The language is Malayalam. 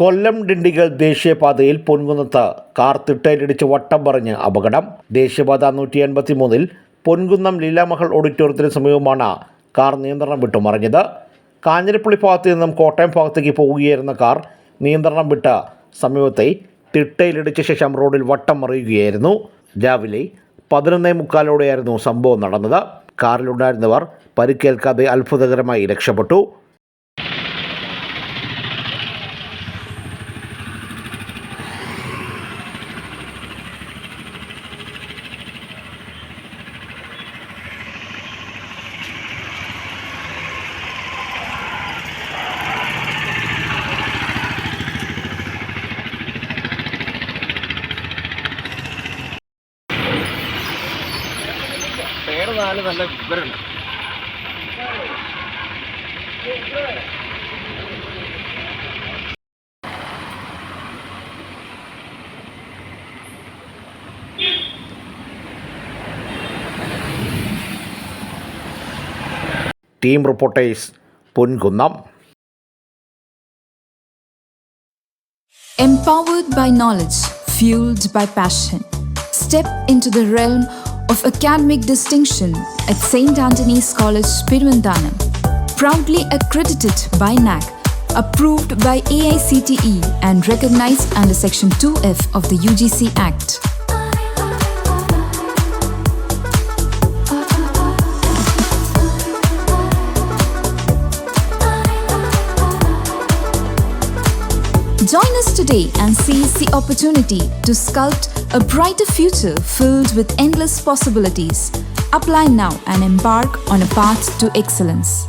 കൊല്ലം ഡിണ്ടിഗൽ ദേശീയപാതയിൽ പൊൻകുന്നത്ത് കാർ തിട്ടയിലിടിച്ച് വട്ടം പറഞ്ഞ് അപകടം. ദേശീയപാത നൂറ്റി എൺപത്തി മൂന്നിൽ പൊൻകുന്നം ലീലാമഹൾ ഓഡിറ്റോറിയത്തിന് സമീപമാണ് കാർ നിയന്ത്രണം വിട്ടു മറിഞ്ഞത് കാഞ്ഞിരപ്പള്ളി ഭാഗത്ത് നിന്നും കോട്ടയം ഭാഗത്തേക്ക് പോവുകയായിരുന്ന കാർ നിയന്ത്രണം വിട്ട് സമീപത്തെ തിട്ടയിലിടിച്ച ശേഷം റോഡിൽ വട്ടം മറിയുകയായിരുന്നു. രാവിലെ പതിനൊന്നേ മുക്കാലോടെയായിരുന്നു സംഭവം നടന്നത്. കാറിലുണ്ടായിരുന്നവർ പരിക്കേൽക്കാതെ അത്ഭുതകരമായി രക്ഷപ്പെട്ടു. പേര് നാല് നല്ല വിവരമുണ്ട് team reporters Ponkunnam Empowered by knowledge, fueled by passion. Step into the realm of academic distinction at St. Anthony's College, Pirvandanam. Proudly accredited by NAC, approved by AICTE, and recognized under Section 2F of the UGC Act. Join us today and seize the opportunity to sculpt a brighter future filled with endless possibilities. Apply now and embark on a path to excellence.